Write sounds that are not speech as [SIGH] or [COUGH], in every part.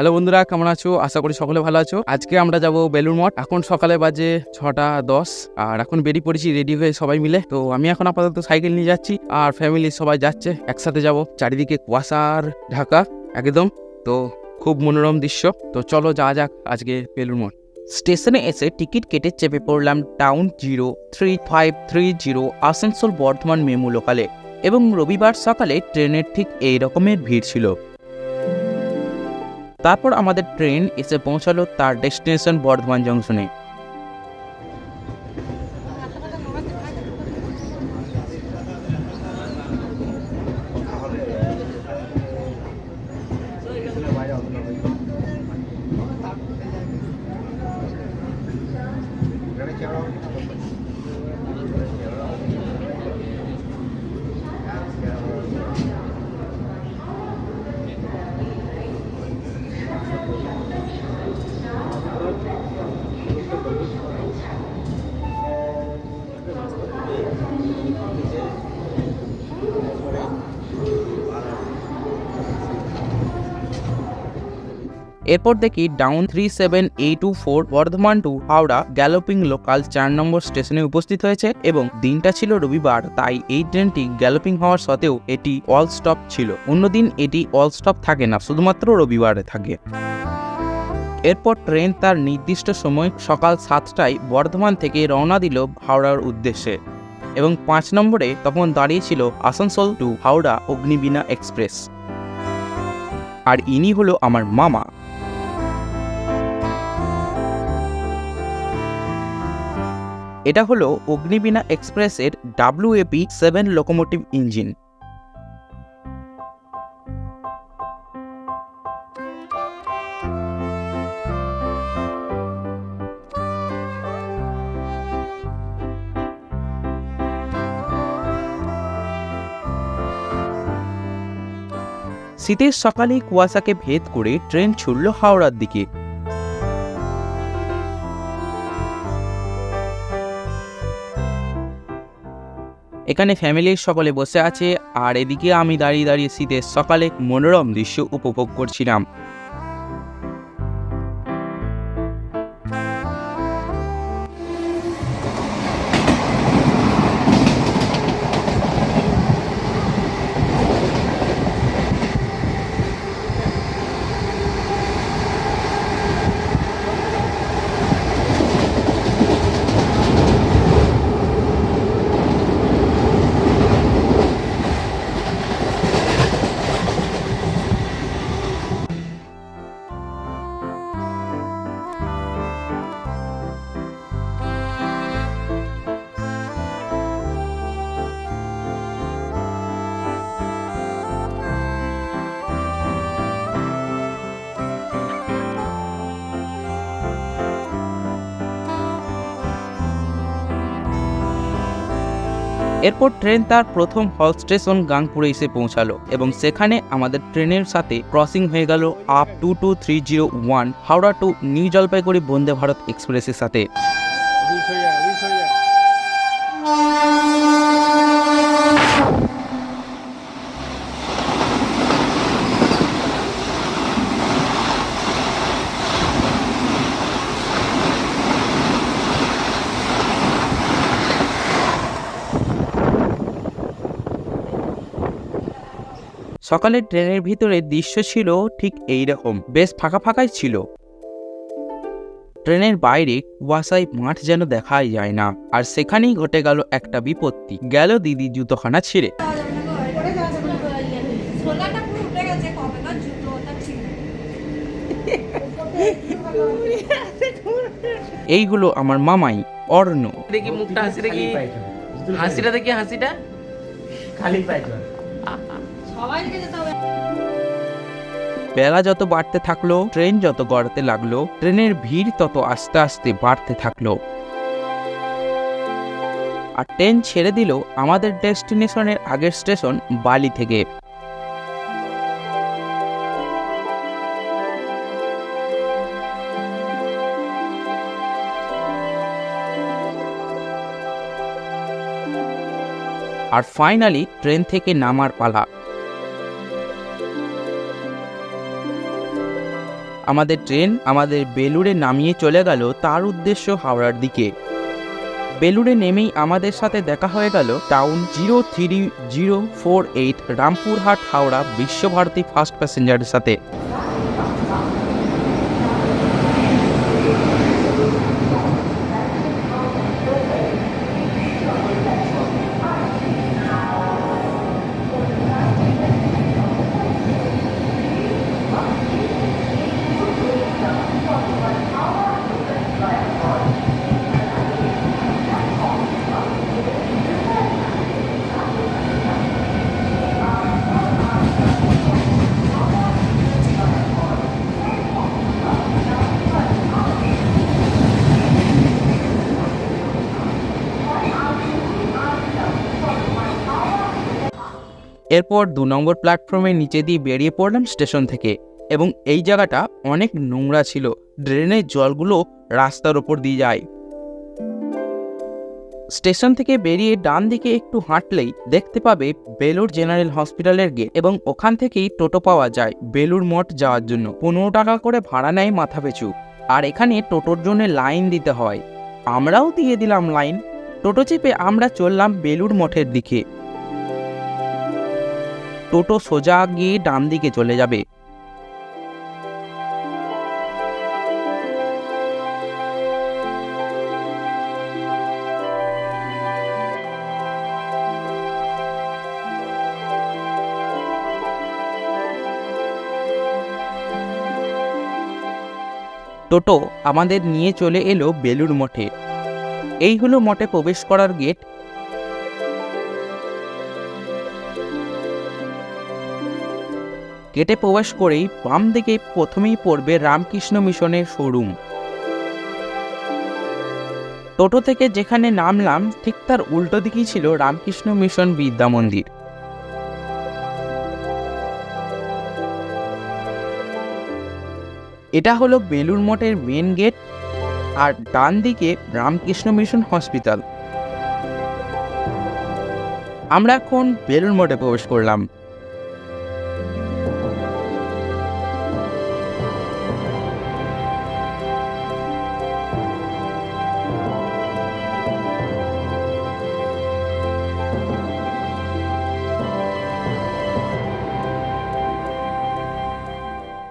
Hello বন্ধুরা, কেমন আছো? আশা করি সকলে ভালো আছো। আজকে আমরা যাব বেলুর মঠ। এখন সকালে বাজে ছটা দশ, আর এখন বেরিয়ে পড়েছি রেডি হয়ে সবাই মিলে। তো আমি এখন আপাতত সাইকেল নিয়ে যাচ্ছি, আর ফ্যামিলি সবাই যাচ্ছে, একসাথে যাব। চারিদিকে কুয়াশার ঢাকা, একদম। তো খুব মনোরম দৃশ্য। তো চলো যাওয়া যাক আজকে বেলুর মঠ। স্টেশনে এসে টিকিট কেটে চেপে পড়লাম down zero three five three zero Asansol Bardhaman MEMU লোকালে এবং রবিবার সকালে ট্রেনের ঠিক এই রকমের ভিড় ছিল। তারপর আমাদের ট্রেন এসে পৌঁছালো তার ডেস্টিনেশন বর্ধমান জংশনে এরপর দেখি down three seven eight two four Bardhaman to Howrah galloping local চার নম্বর স্টেশনে উপস্থিত হয়েছে এবং দিনটা ছিল রবিবার, তাই এই ট্রেনটি গ্যালোপিং হওয়ার সত্ত্বেও এটি অল স্টপ ছিল। অন্যদিন এটি অল স্টপ থাকে না, শুধুমাত্র রবিবারে থাকে। এরপর ট্রেন তার নির্দিষ্ট সময় সকাল সাতটায় বর্ধমান থেকে রওনা দিল হাওড়ার উদ্দেশ্যে এবং পাঁচ নম্বরে তখন দাঁড়িয়েছিল আসানসোল টু হাওড়া অগ্নিবীণা এক্সপ্রেস। আর ইনি হলো আমার মামা। এটা হলো অগ্নিবীণা এক্সপ্রেসের ডাব্লিউএপি সেভেন লোকোমোটিভ ইঞ্জিন। শীতের সকালে কুয়াশাকে ভেদ করে ট্রেন ছুড়ল হাওড়ার দিকে। এখানে ফ্যামিলির সকলে বসে আছে, আর এদিকে আমি দাঁড়িয়ে দাঁড়িয়ে শীতের সকালে মনোরম দৃশ্য উপভোগ করছিলাম। এরপর ট্রেন তার প্রথম হল স্টেশন গাংপুরে এসে পৌঁছালো এবং সেখানে আমাদের ট্রেনের সাথে ক্রসিং হয়ে গেল up two two three zero one, Howrah to new Jalpaiguri Vande Bharat এক্সপ্রেসের সাথে। সকালে ট্রেনের ভিতরে দৃশ্য ছিল ঠিক এই রকম বেশ ফাঁকা ফাঁকাই ছিল। ট্রেনের বাইরে কুয়াশায় মাঠ যেন দেখাই যায় না আর সেখানেই ঘটে গেল একটা বিপত্তি। গেল দিদি জুতোখানা ছিঁড়ে। এইগুলো আমার মামাই অর্ণ দেখি মুখটা হাসি দেখি। হাসিটা দেখি হাসিটা। খালি হবে বেলা যত বাড়তে থাকল, ট্রেন যত গড়াতে লাগল, ট্রেনের ভিড় তত আস্তে আস্তে বাড়তে থাকল। আর ট্রেন ছেড়ে দিল আমাদের ডেস্টিনেশনের আগের স্টেশন, বালি থেকে। আর ফাইনালি ট্রেন থেকে নামার পালা। আমাদের ট্রেন আমাদের বেলুড়ে নামিয়ে চলে গেল তার উদ্দেশ্য হাওড়ার দিকে। বেলুড়ে নেমেই আমাদের সাথে দেখা হয়ে গেল down zero three zero four eight Rampurhat Howrah Viswabharati fast প্যাসেঞ্জারের সাথে। এরপর দু নম্বর প্ল্যাটফর্মের নিচে দিয়ে বেরিয়ে পড়লাম স্টেশন থেকে এবং এই জায়গাটা অনেক নোংরা ছিল। ড্রেনের জলগুলো রাস্তার ওপর দিয়ে যায়। স্টেশন থেকে বেরিয়ে ডান দিকে একটু হাঁটলেই দেখতে পাবে বেলুর জেনারেল হসপিটালের গেট এবং ওখান থেকেই টোটো পাওয়া যায় বেলুর মঠ যাওয়ার জন্য। পনেরো টাকা করে ভাড়া নেয় মাথা পিছু আর এখানে টোটোর জন্য লাইন দিতে হয়। আমরাও দিয়ে দিলাম লাইন। টোটো চেপে আমরা চললাম বেলুর মঠের দিকে। টোটো সোজা গিয়ে ডান দিকে চলে যাবে। টোটো আমাদের নিয়ে চলে এলো বেলুর মঠে। এই হলো মঠে প্রবেশ করার গেট গেটে প্রবেশ করেই বাম দিকে প্রথমেই পড়বে রামকৃষ্ণ মিশনের শোরুম। টোটো থেকে যেখানে নামলাম, ঠিক তার উল্টো দিকেই ছিল রামকৃষ্ণ মিশন বিদ্যা মন্দির। এটা হলো বেলুর মঠের মেন গেট আর ডান দিকে রামকৃষ্ণ মিশন হসপিটাল আমরা এখন বেলুর মঠে প্রবেশ করলাম।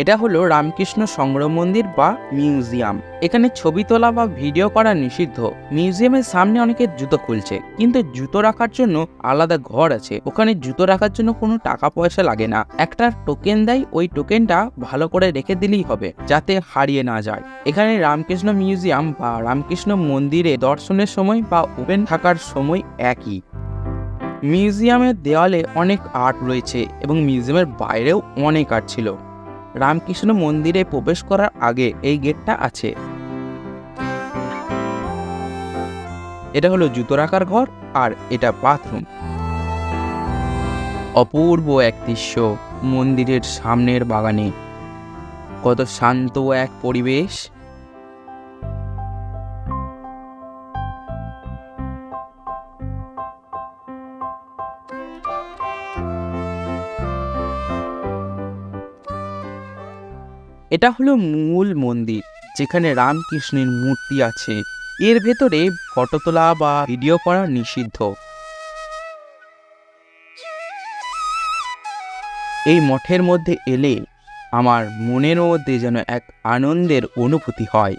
এটা হলো রামকৃষ্ণ সংগ্রহ মন্দির বা মিউজিয়াম। এখানে ছবি তোলা বা ভিডিও করা নিষিদ্ধ। মিউজিয়ামের সামনে অনেকে জুতো খুলছে, কিন্তু জুতো রাখার জন্য আলাদা ঘর আছে। ওখানে জুতো রাখার জন্য কোনো টাকা পয়সা লাগে না। একটা টোকেন দেয়, ওই টোকেনটা ভালো করে রেখে দিলেই হবে, যাতে হারিয়ে না যায়। এখানে রামকৃষ্ণ মিউজিয়াম বা রামকৃষ্ণ মন্দিরে দর্শনের সময় বা ওপেন থাকার সময় একই। মিউজিয়ামের দেওয়ালে অনেক আর্ট রয়েছে এবং মিউজিয়ামের বাইরেও অনেক আর্ট ছিল। রামকৃষ্ণ মন্দিরে প্রবেশ করার আগে এই গেটটা আছে। এটা হলো জুতো রাখার ঘর আর এটা বাথরুম। অপূর্ব এক দৃশ্য মন্দিরের সামনের বাগানে। কত শান্ত এক পরিবেশ। এটা হলো মূল মন্দির, যেখানে রামকৃষ্ণের মূর্তি আছে। এর ভেতরে ফটো তোলা বা ভিডিও করা নিষিদ্ধ। এই মঠের মধ্যে এলে আমার মনের মধ্যে যেন এক আনন্দের অনুভূতি হয়।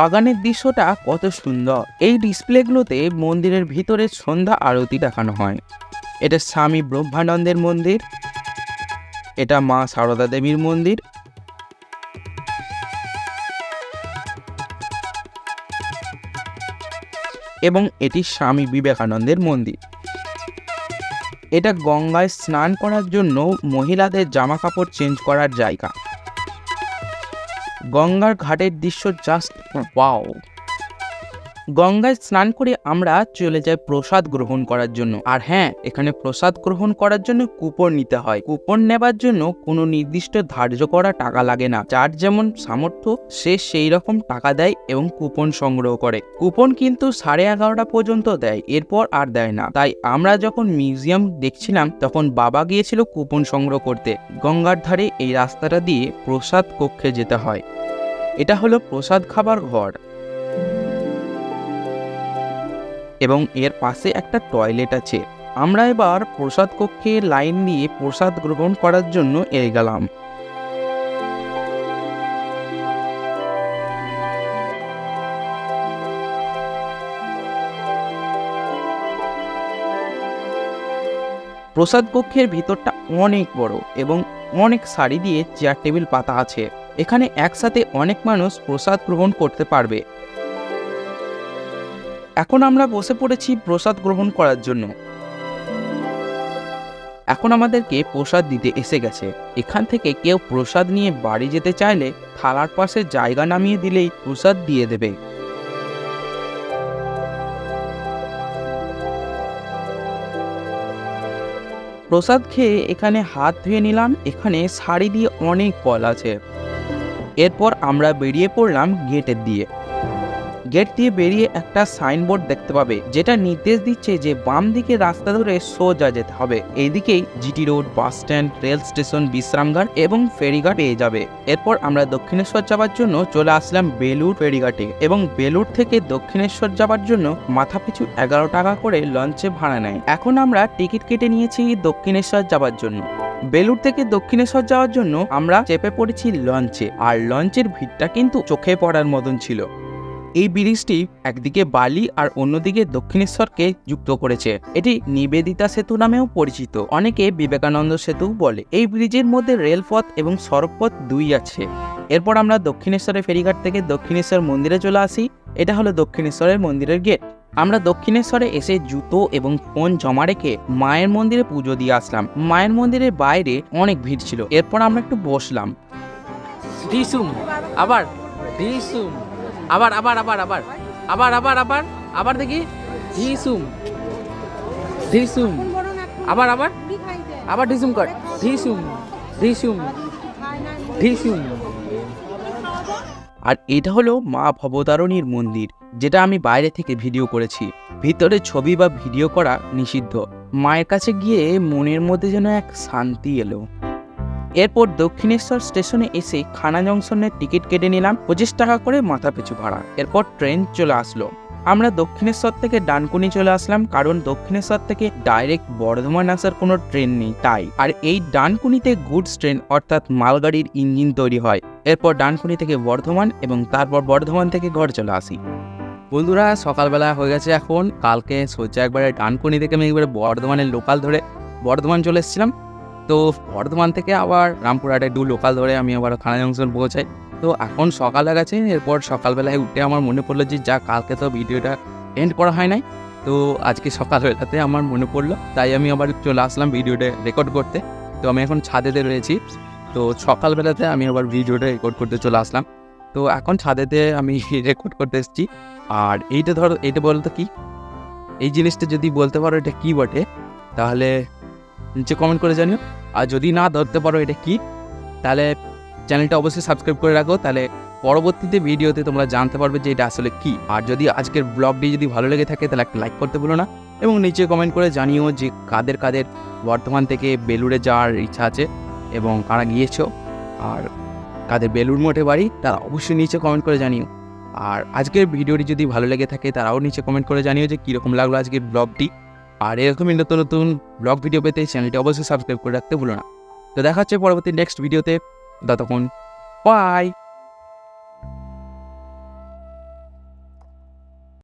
বাগানের দৃশ্যটা কত সুন্দর। এই ডিসপ্লেগুলোতে মন্দিরের ভিতরে সন্ধ্যা আরতি দেখানো হয়। এটা স্বামী ব্রহ্মানন্দের মন্দির। এটা মা সারদা দেবীর মন্দির। এবং এটি স্বামী বিবেকানন্দের মন্দির। এটা গঙ্গায় স্নান করার জন্য মহিলাদের জামা কাপড় চেঞ্জ করার জায়গা। গঙ্গার ঘাটের দৃশ্য জাস্ট ওয়াও গঙ্গায় স্নান করে আমরা চলে যাই প্রসাদ গ্রহণ করার জন্য। আর হ্যাঁ এখানে প্রসাদ গ্রহণ করার জন্য কুপন নিতে হয়। কুপন নেবার জন্য কোনো নির্দিষ্ট ধার্য করা টাকা লাগে না। যার যেমন সামর্থ্য, সে সেই রকম টাকা দেয় এবং কুপন সংগ্রহ করে। কুপন কিন্তু সাড়ে এগারোটা পর্যন্ত দেয়, এরপর আর দেয় না। তাই আমরা যখন মিউজিয়াম দেখছিলাম, তখন বাবা গিয়েছিল কুপন সংগ্রহ করতে। গঙ্গার ধারে এই রাস্তাটা দিয়ে প্রসাদ কক্ষে যেতে হয়। এটা হলো প্রসাদ খাবার ঘর। এবং এর পাশে একটা টয়লেট আছে। আমরা এবার প্রসাদ কক্ষে লাইন দিয়ে প্রসাদ গ্রহণ করার জন্য এড়ে গেলাম প্রসাদ কক্ষের ভিতরটা অনেক বড় এবং অনেক সারি দিয়ে চেয়ার টেবিল পাতা আছে। এখানে একসাথে অনেক মানুষ প্রসাদ গ্রহণ করতে পারবে। এখন আমরা বসে পড়েছি প্রসাদ গ্রহণ করার জন্য। এখন আমাদেরকে প্রসাদ দিতে এসে গেছে। এখান থেকে কেউ প্রসাদ নিয়ে বাড়ি যেতে চাইলে থালার পাশে জায়গা নামিয়ে দিলেই প্রসাদ দিয়ে দেবে। প্রসাদ খেয়ে এখানে হাত ধুয়ে নিলাম। এখানে শাড়ি দিয়ে অনেক কল আছে। এরপর আমরা বেরিয়ে পড়লাম গেটের দিয়ে। গেট দিয়ে বেরিয়ে একটা সাইনবোর্ড দেখতে পাবে, যেটা নির্দেশ দিচ্ছে যে বাম দিকে রাস্তা ধরে সোজা যেতে হবে। এইদিকেই GT road bus stand, rail station, Bishramghat এবং ফেরিঘাট পেয়ে যাবে। এরপর আমরা দক্ষিণেশ্বর যাওয়ার জন্য চলে আসলাম বেলুর ফেরিঘাটে এবং বেলুর থেকে দক্ষিণেশ্বর যাওয়ার জন্য মাথাপিছু এগারো টাকা করে লঞ্চে ভাড়া নেয়। এখন আমরা টিকিট কেটে নিয়েছি দক্ষিণেশ্বর যাওয়ার জন্য। বেলুর থেকে দক্ষিণেশ্বর যাওয়ার জন্য আমরা চেপে পড়েছি লঞ্চে আর লঞ্চের ভিড়টা কিন্তু চোখে পড়ার মতন ছিল। এই ব্রিজটি একদিকে বালি আর অন্যদিকে দক্ষিণেশ্বরকে যুক্ত করেছে। এটি নিবেদিতা সেতু নামেও পরিচিত। অনেকে বিবেকানন্দ সেতু বলে। এই ব্রিজের মধ্যে রেলপথ এবং সড়কপথ দুই আছে। এরপর আমরা দক্ষিণেশ্বরের ফেরিঘাট থেকে দক্ষিণেশ্বর মন্দিরে চলে আসি। এটা হলো দক্ষিণেশ্বরের মন্দিরের গেট। আমরা দক্ষিণেশ্বরে এসে জুতো এবং ফোন জমা রেখে মায়ের মন্দিরে পুজো দিয়ে আসলাম। মায়ের মন্দিরের বাইরে অনেক ভিড় ছিল। এরপর আমরা একটু বসলাম। আবার আবার আবার আবার আবার। আবার আবার আবার। আবার দেখি। ডিসুম ডিসুম আবার আবার। আবার ডিসুম কর। ডিসুম ডিসুম ডিসুম আর এটা হলো মা ভবতারণীর মন্দির, যেটা আমি বাইরে থেকে ভিডিও করেছি। ভিতরে ছবি বা ভিডিও করা নিষিদ্ধ। মায়ের কাছে গিয়ে মনের মধ্যে যেন এক শান্তি এলো। এরপর দক্ষিণেশ্বর স্টেশনে এসে খানা জংশনের টিকিট কেটে নিলাম, পঁচিশ টাকা করে মাথা পিছু ভাড়া। এরপর ট্রেন চলে আসলো। আমরা দক্ষিণেশ্বর থেকে ডানকুনি চলে আসলাম, কারণ দক্ষিণেশ্বর থেকে ডাইরেক্ট বর্ধমান আসার কোনো ট্রেন নেই, তাই। আর এই ডানকুনিতে গুডস ট্রেন, অর্থাৎ মালগাড়ির ইঞ্জিন তৈরি হয়। এরপর ডানকুনি থেকে বর্ধমান এবং তারপর বর্ধমান থেকে ঘর চলে আসি। বন্ধুরা, সকালবেলা হয়ে গেছে এখন। কালকে সোজা একবারে ডানকুনি থেকে আমি একবারে বর্ধমানের লোকাল ধরে বর্ধমান চলে এসেছিলাম। তো বর্ধমান থেকে আবার রামপুরহাটে দু লোকাল ধরে আমি আবার খানা জংশন পৌঁছাই। তো এখন সকাল গেছে, এরপর সকালবেলায় উঠে আমার মনে পড়ল যে যা কালকে তো ভিডিওটা এন্ড করা হয় নাই। তো আজকে সকালবেলাতে আমার মনে পড়ল, তাই আমি আবার চলে আসলাম ভিডিওটা রেকর্ড করতে। তো আমি এখন ছাদেতে রয়েছি। তো সকালবেলাতে আমি আবার ভিডিওটা রেকর্ড করতে চলে আসলাম। তো এখন ছাদেতে আমি [LAUGHS] রেকর্ড করতে এসেছি। আর এইটা ধরো, এইটা বলতো কি? এই জিনিসটা যদি বলতে পারো এটা কী বটে? তাহলে নিচে কমেন্ট করে জানিও। আর যদি না ধরতে পারো এটা কি, তাহলে চ্যানেলটা অবশ্যই সাবস্ক্রাইব করে রাখো, তাহলে পরবর্তীতে ভিডিওতে তোমরা জানতে পারবে যে এটা আসলে কি। আর যদি আজকের ব্লগটি যদি ভালো লেগে থাকে, তাহলে একটা লাইক করতে ভুলো না এবং নিচে কমেন্ট করে জানিও যে কাদের কাদের বর্ধমান থেকে বেলুড়ে যাওয়ার ইচ্ছা আছে এবং কারা গিয়েছো। আর কাদের বেলুড় মোটে বাড়ি, তারা অবশ্যই নিচে কমেন্ট করে জানিও। আর আজকের ভিডিওটি যদি ভালো লেগে থাকে, তারাও নিচে কমেন্ট করে জানিও যে কীরকম লাগল আজকের ব্লগটি। আর এরকমই নতুন নতুন ব্লগ ভিডিও পেতে চ্যানেলটি অবশ্যই সাবস্ক্রাইব করে রাখতে ভুলো না। তো দেখা হচ্ছে পরবর্তী নেক্সট ভিডিওতে ততক্ষণ বাই